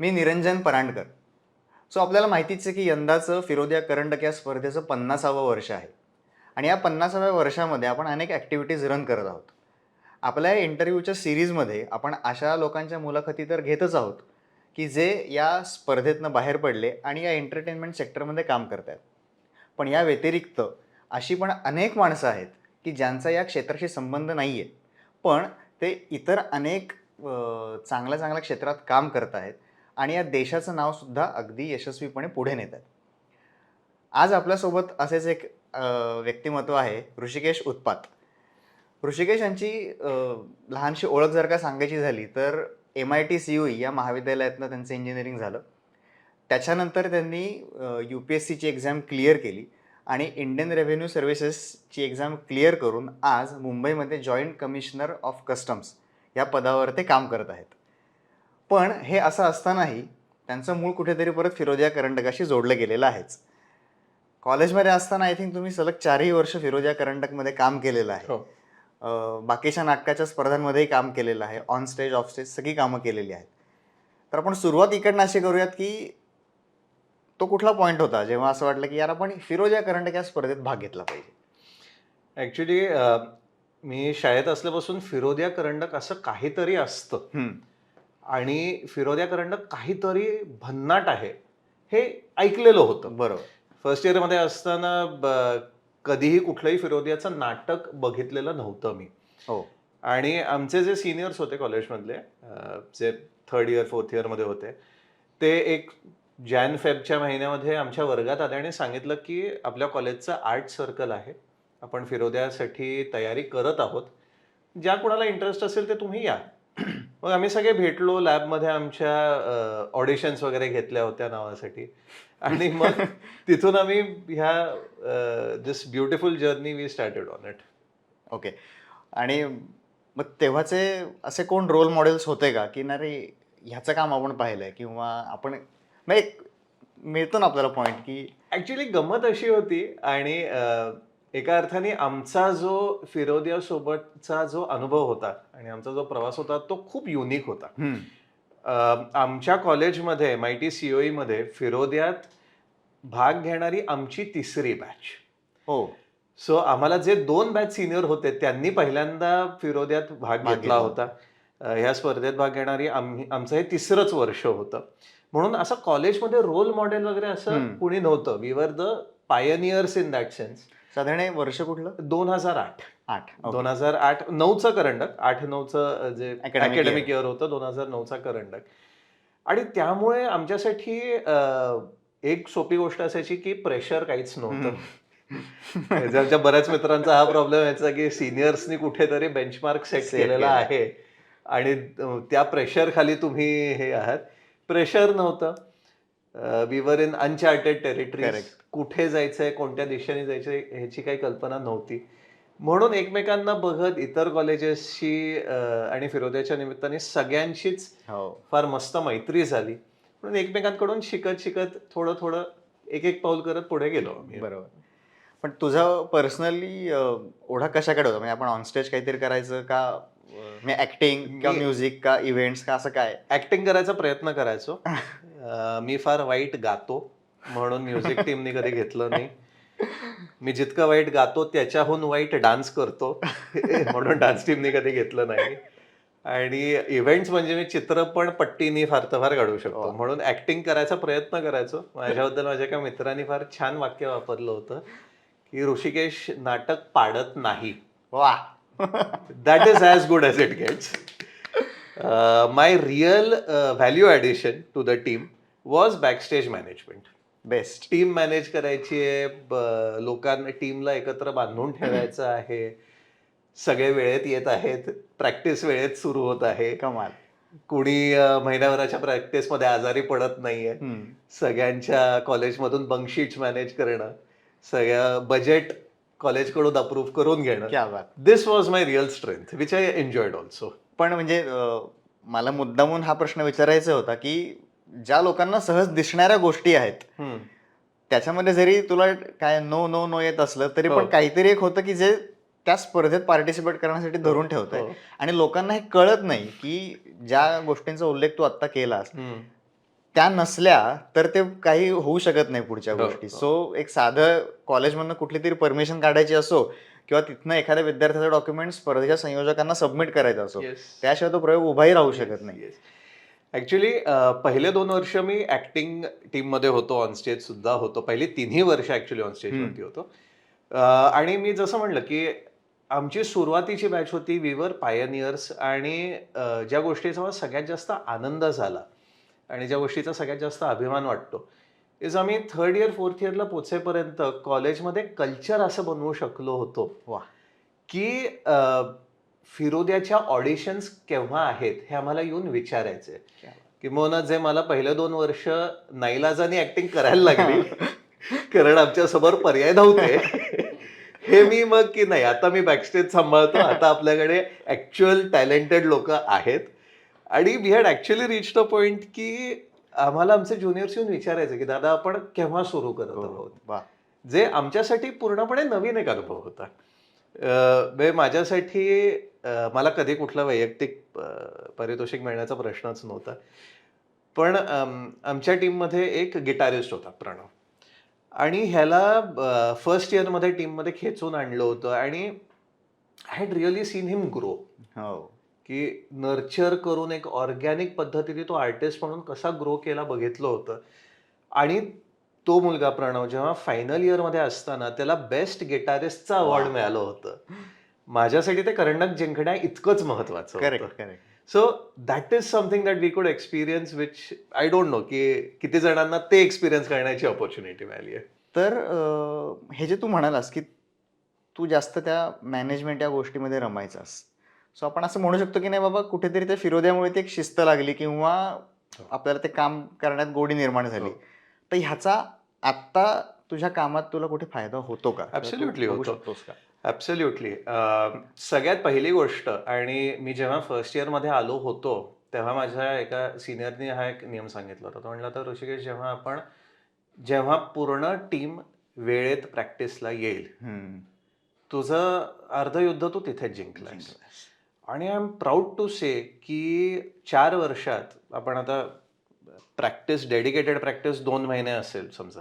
मी Niranjan Parandkar. So आपल्याला माहितीच आहे की यंदाचं फिरोदिया करंडक या स्पर्धेचं पन्नासावं वर्ष आहे. आणि या पन्नासाव्या वर्षामध्ये आपण अनेक ॲक्टिव्हिटीज रन करत आहोत. आपल्या या इंटरव्ह्यूच्या सिरीजमध्ये आपण अशा लोकांच्या मुलाखती तर घेतच आहोत की जे या स्पर्धेतनं बाहेर पडले आणि या एंटरटेनमेंट सेक्टरमध्ये काम करत आहेत. पण या व्यतिरिक्त अशी पण अनेक माणसं आहेत की ज्यांचा या क्षेत्राशी संबंध नाही आहे पण ते इतर अनेक चांगल्या चांगल्या क्षेत्रात काम करत आहेत. आणि या देशाचं नावसुद्धा अगदी यशस्वीपणे पुढे नेत आहेत. आज आपल्यासोबत असेच एक व्यक्तिमत्व आहे ऋषिकेश उत्पात. ऋषिकेश यांची लहानशी ओळख जर का सांगायची झाली तर M I T C U या महाविद्यालयातनं त्यांचं इंजिनिअरिंग झालं. त्याच्यानंतर त्यांनी यू पी एस सीची एक्झाम क्लिअर केली आणि इंडियन रेव्हेन्यू सर्व्हिसेसची एक्झाम क्लिअर करून आज मुंबईमध्ये जॉईंट कमिशनर ऑफ कस्टम्स या पदावर ते काम करत आहेत. पण हे असं असतानाही त्यांचं मूळ कुठेतरी परत फिरोदिया करंडकाशी जोडलं गेलेलं आहेच. कॉलेजमध्ये असताना आय थिंक तुम्ही सलग चारही वर्ष फिरोदिया करंडकमध्ये काम केलेलं आहे. हो. बाकीच्या नाटकाच्या स्पर्धांमध्येही काम केलेलं आहे. ऑन स्टेज ऑफ स्टेज सगळी कामं केलेली आहेत. तर आपण सुरुवात इकडनं अशी करूयात की तो कुठला पॉईंट होता जेव्हा असं वाटलं की यार आपण फिरोजिया करंडक या स्पर्धेत भाग घेतला पाहिजे? ऍक्च्युली मी शाळेत असल्यापासून फिरोदिया करंडक असं काहीतरी असतं. आणि फिरोदिया करंडक काहीतरी भन्नाट आहे हे ऐकलेलं होतं. बरोबर. फर्स्ट इयरमध्ये असताना ब- कधीही कुठलंही फिरोदियाचं नाटक बघितलेलं नव्हतं मी. हो. आणि आमचे जे सिनियर्स होते कॉलेजमधले जे थर्ड इयर फोर्थ इयरमध्ये होते ते एक जॅन फेबच्या महिन्यामध्ये आमच्या वर्गात आले आणि सांगितलं की आपल्या कॉलेजचं आर्ट सर्कल आहे. आपण फिरोद्यासाठी तयारी करत आहोत. ज्या कोणाला इंटरेस्ट असेल ते तुम्ही या. मग आम्ही सगळे भेटलो लॅबमध्ये आमच्या ऑडिशन्स वगैरे घेतल्या होत्या नावासाठी. आणि मग तिथून आम्ही ह्या this beautiful journey we started on it okay आणि मग तेव्हाचे असे कोण रोल मॉडेल्स होते का? की ना रे ह्याचं काम आपण पाहिलंय किंवा आपण मग एक मिळतो ना आपल्याला पॉईंट की ऍक्च्युली गंमत अशी होती आणि एका अर्थाने आमचा जो फिरोदिया सोबतचा जो अनुभव होता आणि आमचा जो प्रवास होता तो खूप युनिक होता. आमच्या कॉलेजमध्ये एम आय टी सीओई मध्ये फिरोदियात भाग घेणारी आमची तिसरी बॅच हो. सो आम्हाला जे दोन बॅच सिनियर होते त्यांनी पहिल्यांदा फिरोद्यात भाग घेतला. होता. ह्या स्पर्धेत भाग घेणारी आम्ही आमचं हे तिसरंच वर्ष होतं. म्हणून असं कॉलेजमध्ये रोल मॉडेल वगैरे असं. कुणी नव्हतं. We were the pioneers in that sense साधारण हे वर्ष कुठलं? दोन हजार आठ. आठ. दोन हजार आठ नऊचं करंडक आठ नऊचं जे Academic अकॅडमिक इयर होतं दोन हजार नऊचा करंडक. आणि त्यामुळे आमच्यासाठी अं, एक सोपी गोष्ट असायची की प्रेशर काहीच नव्हतं. आमच्या बऱ्याच मित्रांचा हा प्रॉब्लेम यायचा की सिनियर्सनी कुठेतरी बेंचमार्क सेट Set केलेला केला. आहे. आणि अं, त्या प्रेशर खाली तुम्ही हे आहात. प्रेशर नव्हतं. विवर इन अनचार्टेड टेरिटरी. कुठे जायचंय कोणत्या दिशेने जायचंय ह्याची काही कल्पना नव्हती. म्हणून एकमेकांना बघत इतर कॉलेजेसशी आणि फिरोद्याच्या निमित्ताने सगळ्यांशीच हो. फार मस्त मैत्री झाली. म्हणून एकमेकांकडून शिकत शिकत थोडं थोडं एक एक पाऊल करत पुढे गेलो बरोबर. पण तुझा पर्सनली ओढा कशाकडे होता? म्हणजे आपण ऑनस्टेज काहीतरी करायचं का म्हणजे ऍक्टिंग का मी- म्युझिक का इव्हेंट्स का असं काय? ऍक्टिंग करायचा प्रयत्न करायचो. अं, मी फार वाईट गातो म्हणून म्युझिक टीमने कधी घेतलं नाही. मी जितकं वाईट गातो त्याच्याहून वाईट डान्स करतो म्हणून डान्स टीमने कधी घेतलं नाही. आणि इव्हेंट्स म्हणजे मी चित्र पण पट्टीनी फार तर फार काढू शकतो. वा. म्हणून ऍक्टिंग करायचा प्रयत्न करायचो. माझ्याबद्दल माझ्या एका मित्रांनी फार छान वाक्य वापरलं होतं की ऋषिकेश नाटक पाडत नाही. वा. That is as good as it gets. Uh, my real uh, value addition to was backstage management. Best team manage करायची आहे लोकांना टीमला एकत्र बांधून ठेवायचं आहे. सगळे वेळेत येत आहेत. प्रॅक्टिस वेळेत सुरू होत आहे. कमाल. कुणी महिन्याभराच्या प्रॅक्टिसमध्ये आजारी पडत नाहीये. सगळ्यांच्या कॉलेजमधून बंकशीट्स मॅनेज करणं. सगळ्या बजेट कॉलेजकडून अप्रूव्ह करून घेणं. This was my real strength which I enjoyed also पण म्हणजे मला मुद्दामून हा प्रश्न विचारायचा होता की ज्या लोकांना सहज दिसणाऱ्या गोष्टी आहेत त्याच्यामध्ये जरी तुला काय नो नो नो येत असलं तरी पण हो. काहीतरी एक होतं की जे त्या स्पर्धेत पार्टिसिपेट करण्यासाठी धरून ठेवत आहे हो. आणि लोकांना हे कळत नाही की ज्या गोष्टींचा उल्लेख तू आता केलास. त्या नसल्या तर ते काही होऊ शकत नाही पुढच्या हो, गोष्टी. सो एक साधं कॉलेजमधनं कुठली तरी परमिशन काढायची असो किंवा तिथनं एखाद्या विद्यार्थ्याचा डॉक्युमेंट स्पर्धेच्या संयोजकांना सबमिट करायचा असो. त्याशिवाय तो प्रयोग उभाही राहू शकत नाही ऍक्च्युली पहिले दोन वर्ष मी ऍक्टिंग टीममध्ये होतो ऑन स्टेज सुद्धा होतो. पहिली तिन्ही वर्ष ऍक्च्युली ऑन स्टेज वरती होतो. आणि मी जसं म्हणलं की आमची सुरुवातीची बॅच होती विवर पायनियर्स आणि ज्या गोष्टीचा मला सगळ्यात जास्त आनंद झाला आणि ज्या गोष्टीचा सगळ्यात जास्त अभिमान वाटतो इज आम्ही थर्ड इयर फोर्थ इयरला पोचेपर्यंत कॉलेजमध्ये कल्चर असं बनवू शकलो होतो. वा की फिरोद्याच्या ऑडिशन्स केव्हा आहेत हे आम्हाला येऊन विचारायचे किंवा जे मला पहिलं दोन वर्ष नाईलाजाने ऍक्टिंग करायला लागली कारण आमच्यासमोर पर्याय नव्हते. हे मी मग की नाही आता मी बॅकस्टेज सांभाळतो आता आपल्याकडे ऍक्च्युअल टॅलेंटेड लोक आहेत. आणि we had actually reach the point की आम्हाला आमचे ज्युनियर्स येऊन विचारायचे की दादा आपण केव्हा सुरू करत हो, आहोत? जे आमच्यासाठी पूर्णपणे नवीन एक अनुभव होता. म्हणजे माझ्यासाठी मला कधी कुठलं वैयक्तिक पारितोषिक मिळण्याचा प्रश्नच नव्हता. पण आमच्या टीममध्ये एक गिटारिस्ट होता प्रणव. आणि ह्याला फर्स्ट इयरमध्ये टीममध्ये खेचून आणलं होतं आणि I had really seen him grow की नर्चर करून एक ऑर्गॅनिक पद्धतीने तो आर्टिस्ट म्हणून कसा ग्रो केला बघितलं होतं. आणि तो मुलगा प्रणव जेव्हा फायनल इयरमध्ये असताना त्याला बेस्ट गिटारिस्टचं अवॉर्ड. मिळालं होतं. माझ्यासाठी ते करंडक जिंकण्या इतकंच महत्वाचं correct correct so that is something that we could experience which I don't know की किती जणांना ते एक्सपिरियन्स करण्याची ऑपॉर्च्युनिटी मिळाली आहे. तर हे जे तू म्हणालास की तू जास्त त्या मॅनेजमेंट या गोष्टीमध्ये रमायचास. सो आपण असं म्हणू शकतो की नाही बाबा कुठेतरी त्या फिरोद्यामुळे ती एक शिस्त लागली किंवा आपल्याला ते काम करण्यात गोडी निर्माण झाली. हो. तर ह्याचा आत्ता तुझ्या कामात तुला कुठे फायदा होतो का? तू बघू होतो. शकतोस का? ॲब्सल्युटली सगळ्यात पहिली गोष्ट आणि मी जेव्हा फर्स्ट इयरमध्ये आलो होतो तेव्हा माझ्या एका सिनियरनी हा एक नियम सांगितला होता. तो म्हणला तर ऋषिकेश जेव्हा आपण जेव्हा पूर्ण टीम वेळेत प्रॅक्टिसला येईल. तुझं अर्धयुद्ध तू तिथेच जिंकलायस. आणि I am proud to say की चार वर्षात आपण आता प्रॅक्टिस डेडिकेटेड प्रॅक्टिस दोन महिने असेल समजा.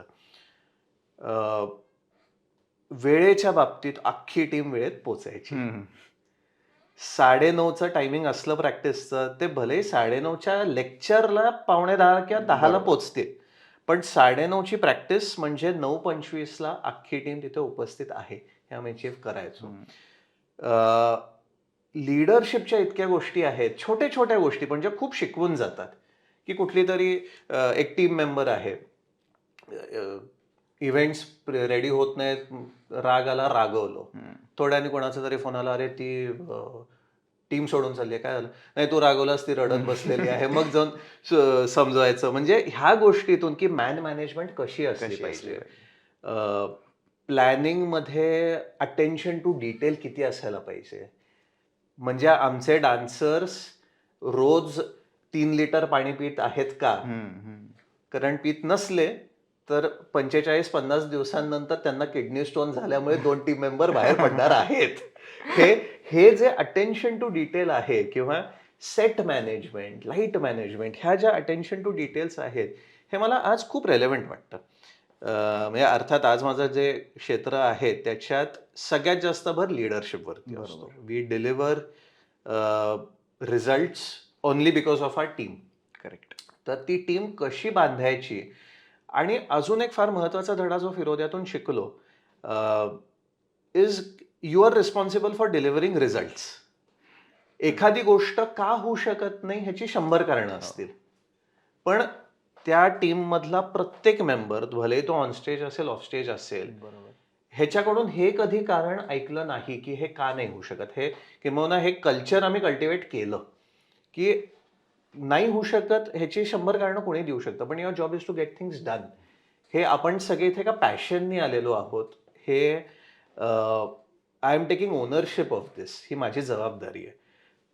वेळेच्या बाबतीत अख्खी टीम वेळेत पोचायची हम्म. साडेनऊचं टायमिंग असलं प्रॅक्टिसचं ते भले साडेनऊच्या लेक्चरला पावणे दहा किंवा दहाला. पोचतील पण साडेनऊची प्रॅक्टिस म्हणजे नऊ पंचवीसला अख्खी टीम तिथे उपस्थित आहे हे आम्ही अचीव्ह करायचो. लिडरशिपच्या इतक्या गोष्टी आहेत छोट्या छोट्या गोष्टी म्हणजे खूप शिकवून जातात की कुठली तरी एक टीम मेंबर आहे इव्हेंट्स रेडी होत नाहीत राग आला रागवलो. थोड्याने कोणाचा तरी फोन आला अरे ती टीम सोडून चालली आहे. काय झालं? नाही तू रागवलास ती रडत बसलेली आहे. मग जाऊन समजवायचं म्हणजे ह्या गोष्टीतून की मॅन मॅनेजमेंट कशी असली पाहिजे? प्लॅनिंगमध्ये अटेन्शन टू डिटेल किती असायला पाहिजे? म्हणजे आमचे डान्सर्स रोज तीन लिटर पाणी पित आहेत का. कारण पित नसले तर पंचेचाळीस पन्नास दिवसांनंतर त्यांना किडनी स्टोन झाल्यामुळे दोन टीम मेंबर बाहेर पडणार आहेत. हे हे जे अटेन्शन टू डिटेल आहे किंवा सेट मॅनेजमेंट लाइट मॅनेजमेंट ह्या ज्या अटेन्शन टू डिटेल्स आहेत हे मला आज खूप रेलेव्हंट वाटतं. म्हणजे अर्थात आज माझं जे क्षेत्र आहे त्याच्यात सगळ्यात जास्त भर लिडरशिपवरती असतो. We deliver result only because of our team correct तर ती टीम कशी बांधायची आणि अजून एक फार महत्त्वाचा धडा जो फिरोद्यातून शिकलो is you are responsible for delivering result एखादी गोष्ट का होऊ शकत नाही ह्याची शंभर कारणं असतील. पण त्या टीम मधला प्रत्येक मेंबर भले तो ऑनस्टेज असेल ऑफस्टेज असेल बरोबर. ह्याच्याकडून हे कधी कारण ऐकलं नाही की हे का नाही होऊ शकत. हे किंवा हे कल्चर आम्ही कल्टिवेट केलं की नाही होऊ शकत ह्याची शंभर कारणं कोणी देऊ शकतं. पण your job is to get things done हे आपण सगळे इथे का पॅशननी आलेलो आहोत. हे I am taking ownership of this ही माझी जबाबदारी आहे.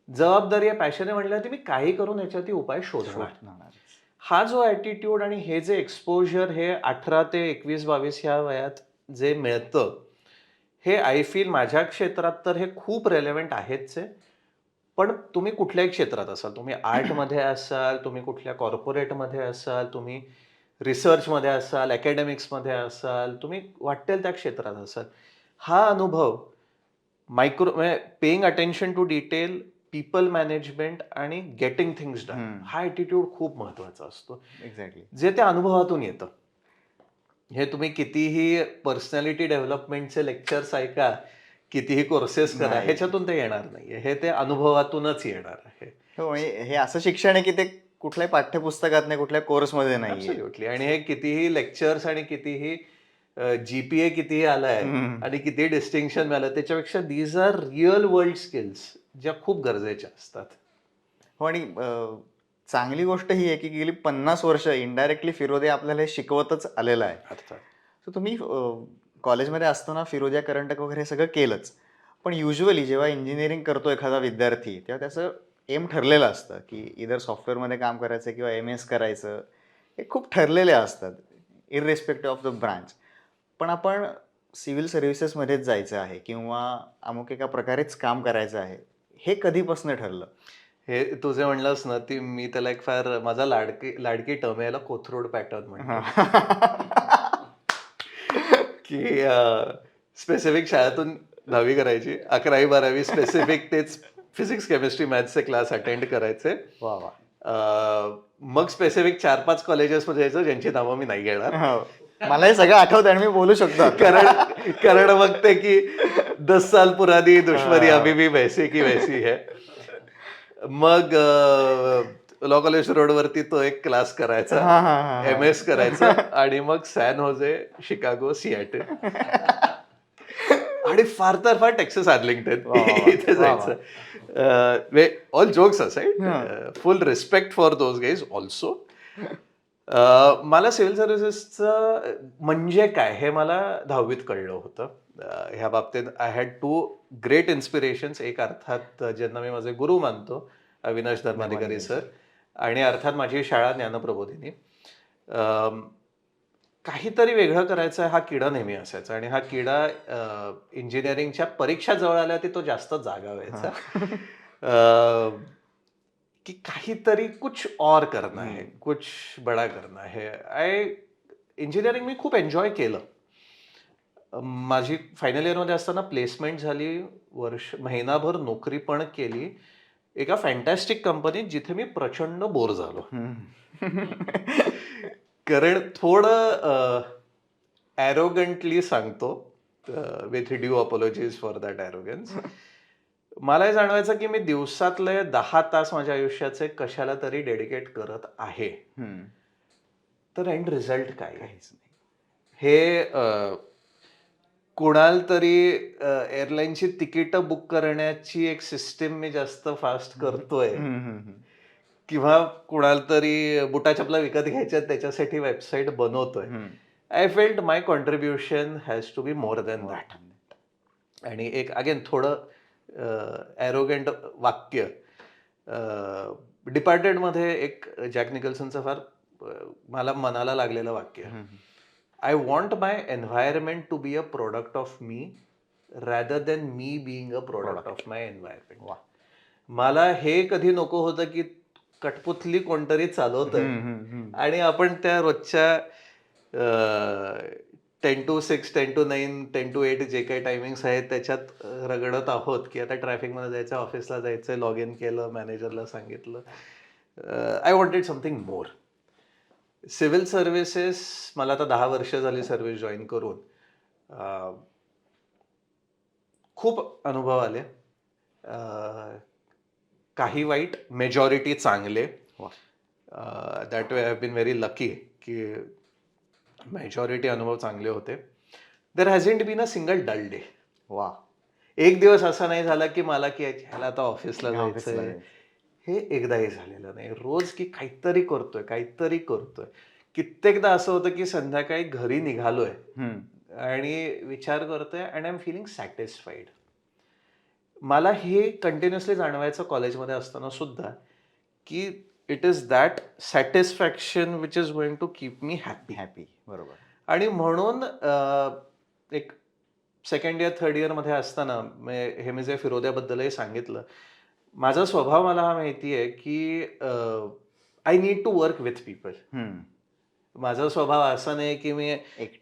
जबाबदारी आहे पॅशन आहे म्हटल्यावरती मी काही करून ह्याच्यावरती उपाय शोधणार. हा जो ॲटिट्यूड आणि हे जे एक्सपोजर हे अठरा ते एकवीस बावीस ह्या वयात जे मिळतं हे आय फील माझ्या क्षेत्रात तर हे खूप रेलेव्हंट आहेच आहे. पण तुम्ही कुठल्याही क्षेत्रात असाल तुम्ही आर्टमध्ये असाल तुम्ही कुठल्या कॉर्पोरेटमध्ये असाल तुम्ही रिसर्चमध्ये असाल अकॅडमिक्समध्ये असाल तुम्ही वाटेल त्या क्षेत्रात असाल. हा अनुभव मायक्रो म्हणजे paying attention to detail people management आणि गेटिंग थिंग्स डन. हा ॲटिट्यूड खूप महत्त्वाचा असतो. एक्झॅक्टली जे त्या अनुभवातून येतं. हे तुम्ही कितीही पर्सनॅलिटी डेव्हलपमेंटचे लेक्चर्स ऐका कितीही कोर्सेस करा नाही. ह्याच्यातून ते येणार नाहीये हे ते अनुभवातूनच येणार आहे हो म्हणजे हे असं शिक्षण आहे की ते कुठल्याही पाठ्यपुस्तकात नाही कुठल्या कोर्समध्ये नाही Absolutely. आणि हे कितीही लेक्चर्स आणि कितीही जीपीए कितीही आलाय हम्म. आणि किती डिस्टिंक्शन मिळालं त्याच्यापेक्षा these are real world skills ज्या खूप गरजेच्या असतात हो आणि अं, चांगली गोष्ट ही आहे की गेली पन्नास वर्ष इनडायरेक्टली फिरोदे आपल्याला हे शिकवतच आलेलं आहे अर्थात सो तुम्ही अं, कॉलेजमध्ये असताना फिरोदिया करंटक वगैरे हे सगळं केलंच. पण युजली जेव्हा इंजिनिअरिंग करतो एखादा विद्यार्थी तेव्हा त्याचं एम ठरलेलं असतं की इधर सॉफ्टवेअरमध्ये काम करायचं किंवा एम एस करायचं. हे खूप ठरलेले असतात इरिस्पेक्टिव्ह ऑफ द ब्रांच पण आपण सिव्हिल सर्व्हिसेसमध्येच जायचं आहे किंवा अमुक एका प्रकारेच काम करायचं आहे हे कधीपासून ठरलं? हे तुझे म्हणलंस ना ती मी त्याला एक फार माझा लाडकी लाडकी टर्म याला कोथरूड पॅटर्न म्हणतो. की स्पेसिफिक शाळेतून दहावी करायची अकरावी बारावी स्पेसिफिक तेच फिजिक्स केमिस्ट्री मॅथ्सचे क्लास अटेंड करायचे. वा वा. मग स्पेसिफिक चार पाच कॉलेजेसमध्ये जायचं ज्यांची नावं मी नाही घेणार. हो. मला हे सगळं आठवतं आणि मी बोलू शकतो कारण कारण मग ते की दस साल पुरानी दुश्मनी. अभी भी वैसी की वैसी है. मग लॉ कॉलेज रोडवरती तो एक क्लास करायचा. एम एस करायचा. आणि मग सॅन होजे शिकागो सिॲटल आणि फार तर फार टेक्सास आर्लिंग्टन. इथे. जायचं. All jokes aside. Full respect for those guys also मला सिव्हिल सर्व्हिसेसचं म्हणजे काय हे मला दहावीत कळलं होतं. ह्या बाबतीत I had two great inspirations एक अर्थात ज्यांना मी माझे गुरु मानतो अविनाश धर्माधिकारी सर आणि अर्थात माझी शाळा ज्ञानप्रबोधिनी. अं, काहीतरी वेगळं करायचं हा किडा नेहमी असायचा आणि हा किडा इंजिनिअरिंगच्या परीक्षा जवळ आल्या की तो जास्त जागा व्हायचा अं, कि काहीतरी कुछ और करना है. कुछ बडा करना है आय इंजिनिअरिंग मी खूप एन्जॉय केलं. माझी फायनल इयरमध्ये असताना प्लेसमेंट झाली वर्ष महिनाभर नोकरी पण केली. एका फॅन्टॅस्टिक कंपनीत जिथे मी प्रचंड बोर झालो. कारण थोडं ॲरोगंटली सांगतो with due apologies for that arrogance मला हे जाणवायचं की मी दिवसातले दहा तास माझ्या आयुष्याचे कशाला तरी डेडिकेट करत आहे. तर एंड रिझल्ट काय? काहीच नाही हे कुणाल तरी एअरलाईनची तिकीटं बुक करण्याची एक सिस्टीम मी जास्त फास्ट करतोय. किंवा कुणाल तरी बुटा चपला विकत घ्यायच्या त्याच्यासाठी वेबसाईट बनवतोय. I felt my contribution has to be more than that आणि एक अगेन थोडं ॲरोगंट वाक्य. डिपार्टेडमध्ये एक जॅक निकल्सनचं फार मला मनाला लागलेलं वाक्य. I want my environment to be a product of me rather than me being a product of my environment वा. मला हे कधी नको होतं की कठपुतली कोणतरी चालवत. आणि आपण त्या रोजच्या ten to six ten to nine ten to eight जे काही टायमिंग्स आहेत त्याच्यात रगडत आहोत. की आता ट्रॅफिकमध्ये जायचं ऑफिसला जायचं लॉग इन केलं मॅनेजरला सांगितलं. I wanted something more civil services मला आता दहा वर्ष झाली सर्व्हिस जॉईन करून. खूप अनुभव आले. काही वाईट मेजॉरिटी चांगले. That way have been very lucky की मेजॉरिटी अनुभव चांगले होते. There hasn't been a single dull day वा. एक दिवस असा नाही झाला की मला की ह्याला आता ऑफिसला जायचंय. हे एकदाही झालेलं नाही. रोज की काहीतरी करतोय काहीतरी करतोय. कित्येकदा असं होतं की संध्याकाळी घरी निघालोय. आणि विचार करतोय and I am feeling satisfied मला हे कंटिन्युअसली जाणवायचं कॉलेजमध्ये असताना सुद्धा की it is that satisfaction which is going to keep me happy happy बरोबर. आणि म्हणून एक सेकंड इयर थर्ड इयरमध्ये असताना हे मी जे फिरोद्याबद्दलही सांगितलं माझा स्वभाव मला हा माहिती आहे की I need to work with people. माझा स्वभाव असा नाही की मी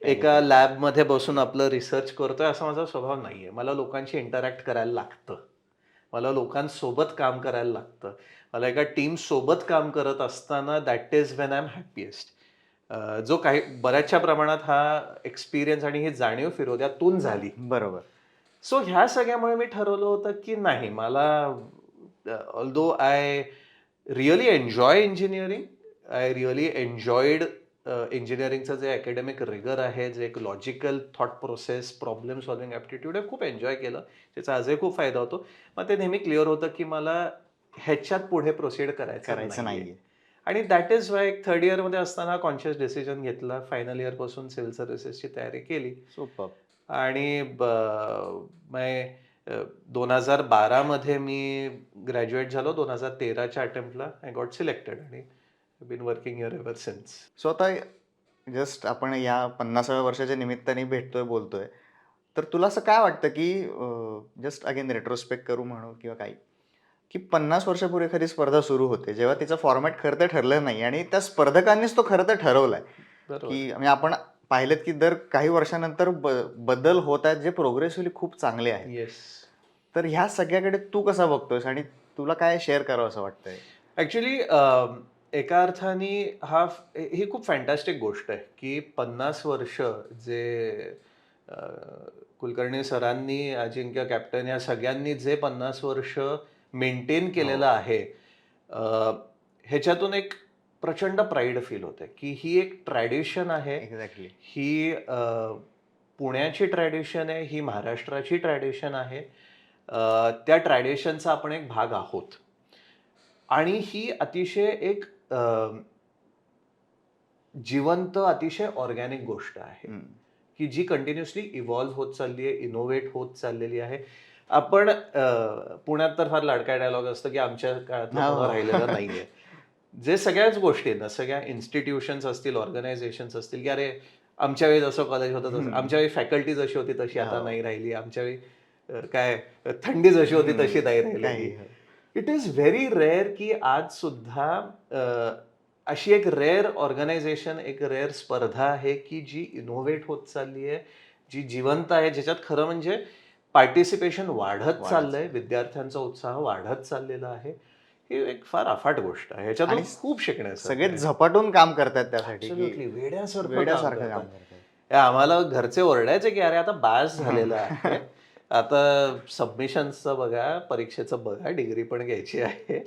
एका लॅबमध्ये बसून आपलं रिसर्च करतोय असा माझा स्वभाव नाहीये. मला लोकांशी इंटरॅक्ट करायला लागतं. मला लोकांसोबत काम करायला लागतं. मला एका टीम सोबत काम करत असताना that is when I am happiest जो काही बऱ्याचशा प्रमाणात हा एक्सपिरियन्स आणि ही जाणीव फिरोद्यातून झाली. बरोबर. सो ह्या सगळ्यामुळे मी ठरवलं होतं की नाही मला although I really enjoy engineering I really enjoyed इंजिनिअरिंगचं जे अकॅडमिक रिगर आहे जे एक logical thought process problem solving aptitude आहे खूप एन्जॉय केलं. त्याचा आजही खूप फायदा होतो. मग ते नेहमी क्लिअर होतं की मला ह्याच्यात पुढे प्रोसीड करायचं करायचं. नाहीये. आणि दॅट इज वाय एक थर्ड इयरमध्ये असताना कॉन्शियस डिसिजन घेतला. फायनल इयरपासून सिव्हिल सर्व्हिसेसची तयारी केली. आणि दोन हजार बारामध्ये मी ग्रॅज्युएट झालो. दोन हजार तेराच्या अटेम्प्टला आय गॉट सिलेक्टेड आणि been working your ever since so आता जस्ट आपण या पन्नासाव्या वर्षाच्या निमित्ताने भेटतोय बोलतोय. तर तुला असं काय वाटतं की जस्ट अगेन रेट्रोस्पेक्ट करू म्हणू किंवा काही की पन्नास वर्षापूर्वी एखादी स्पर्धा सुरू होते जेव्हा तिचं फॉर्मॅट खरं तर ठरलं नाही आणि त्या स्पर्धकांनीच तो खरं तर ठरवलाय. की म्हणजे आपण पाहिलेत की दर काही वर्षानंतर ब- बदल होत आहेत जे प्रोग्रेसिव्हली खूप चांगले आहेत. येस तर ह्या सगळ्याकडे तू कसा बघतोयस आणि तुला काय शेअर करावं असं वाटतंय? ऍक्च्युली एका अर्थाने हा ही खूप फॅन्टॅस्टिक गोष्ट आहे की पन्नास वर्ष जे कुलकर्णी सरांनी अजिंक्य कॅप्टन या सगळ्यांनी जे पन्नास वर्ष मेंटेन केलेलं आहे अं, ह्याच्यातून एक प्रचंड प्राईड फील होते की ही एक ट्रॅडिशन आहे. एक्झॅक्टली ही पुण्याची ट्रॅडिशन आहे ही महाराष्ट्राची ट्रॅडिशन आहे. त्या ट्रॅडिशनचा आपण एक भाग आहोत. आणि ही अतिशय एक जिवंत अतिशय ऑर्गॅनिक गोष्ट आहे. की जी कंटिन्युअसली इव्हॉल्व्ह होत चालली आहे इनोव्हेट होत चाललेली आहे. आपण पुण्यात तर फार लाडका डायलॉग असतं की आमच्या काळात हो. राहिलेलं नाहीये. जे सगळ्याच गोष्टी आहेत ना सगळ्या इन्स्टिट्यूशन्स असतील ऑर्गनायझेशन्स असतील की अरे आमच्या वेळी जसं कॉलेज होतं तसं. आमच्या वेळी फॅकल्टी जशी होती तशी आता हो. नाही राहिली आमच्या वेळी काय थंडी जशी होती. तशी नाही राहिली इट इज व्हेरी रेअर की आज सुद्धा अशी एक रेअर ऑर्गनायझेशन एक रेअर स्पर्धा आहे की जी इनोव्हेट होत चालली आहे जी जिवंत आहे ज्याच्यात खरं म्हणजे पार्टिसिपेशन वाढत चाललंय विद्यार्थ्यांचा उत्साह वाढत चाललेला आहे ही एक फार अफाट गोष्ट आहे. ह्याच्यातून खूप शिकण्यासारखं सगळे. झपाटून काम करतात त्यासाठी. वेड्यासारखं काम वेड्यासारखं काम करतात. आम्हाला घरचे ओरडायचे की अरे आता बास झालेला आहे. आता सबमिशनचं बघा परीक्षेचं बघा डिग्री पण घ्यायची आहे.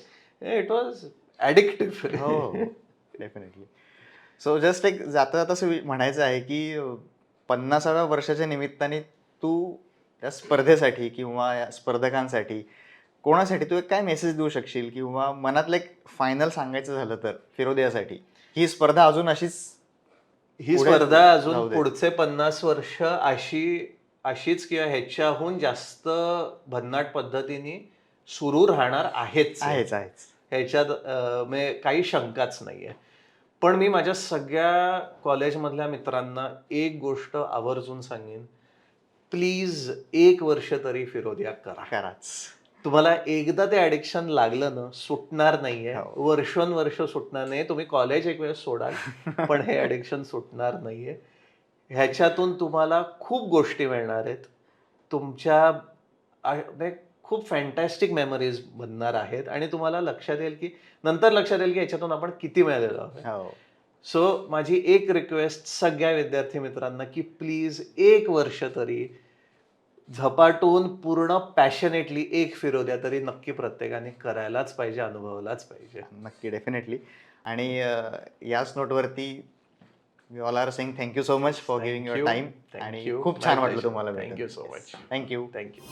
इट वॉज ऍडिक्टिव्ह हो डेफिनेटली सो जस्ट एक जाता जाता असं म्हणायचं आहे की पन्नासाव्या वर्षाच्या निमित्ताने तू त्या स्पर्धेसाठी किंवा या स्पर्धकांसाठी कोणासाठी तू एक काय मेसेज देऊ शकशील? किंवा मनातलं एक फायनल सांगायचं झालं तर फिरोदियासाठी. ही स्पर्धा अजून अशीच ही पुढे स्पर्धा जाऊ अजून दे. पुढचे पन्नास वर्ष अशी अशीच किंवा ह्याच्याहून जास्त भन्नाट पद्धतीने सुरू राहणार आहेच. आहेच आहेच. ह्याच्यात अं, म्हणजे काही शंकाच नाहीये. पण मी माझ्या सगळ्या कॉलेजमधल्या मित्रांना एक गोष्ट आवर्जून सांगेन. प्लीज एक वर्ष तरी फिरोदिया करा. कराच. तुम्हाला एकदा ते ऍडिक्शन लागलं ना सुटणार नाहीये. हो. वर्षोनवर्ष सुटणार नाही तुम्ही कॉलेज एक वेळेस सोडाल पण हे ऍडिक्शन सुटणार नाहीये. ह्याच्यातून तुम्हाला खूप गोष्टी मिळणार आहेत. तुमच्या म्हणजे खूप फॅन्टॅस्टिक मेमरीज बनणार आहेत. आणि तुम्हाला लक्षात येईल की नंतर लक्षात येईल की ह्याच्यातून आपण किती मिळालेलो आहोत. हो. सो माझी एक रिक्वेस्ट सगळ्या विद्यार्थी मित्रांना की प्लीज एक वर्ष तरी झपाटून पूर्ण पॅशनेटली एक फिरोद्या तरी नक्की प्रत्येकाने करायलाच पाहिजे अनुभवलाच पाहिजे. नक्की डेफिनेटली आणि याच नोटवरती we all are saying thank you so much for giving your time आणि खूप छान वाटलं तुम्हाला thank you so much thank you thank you